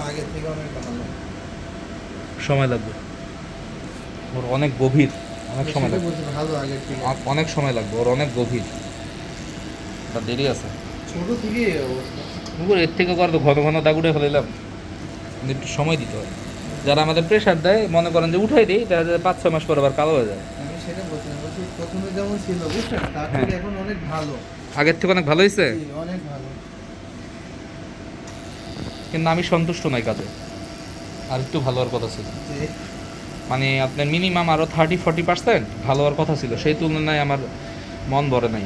আগের থেকে অনেক ভালো। সময় লাগবে। ওর অনেক গভীর অনেক সময় লাগবে। ভালো থেকে। অনেক সময় লাগবে ওর অনেক গভীর। তার দেরি আছে। ছোট থেকে অবস্থা এর থেকে করে তো ঘন ঘন দাগ উঠে ফেলাম একটু সময় দিতে হয়। যারা আমাদের প্রেশার দেয় মনে করেন যে উঠাই দিই তারা পাঁচ ছয় মাস পর আবার কালো হয়ে যায়। আমি সেটা বলছি প্রথমে যেমন ছিল বুঝছেন? তারপরে হ্যাঁ। এখন অনেক ভালো। আগের থেকে অনেক ভালো হয়েছে অনেক কিন্তু আমি সন্তুষ্ট নাই কাজে। আর একটু ভালো হওয়ার কথা ছিল। মানে আপনার মিনিমাম আরও থার্টি ফর্টি পার্সেন্ট ভালো হওয়ার কথা ছিল। সেই তুলনায় আমার মন ভরে নাই।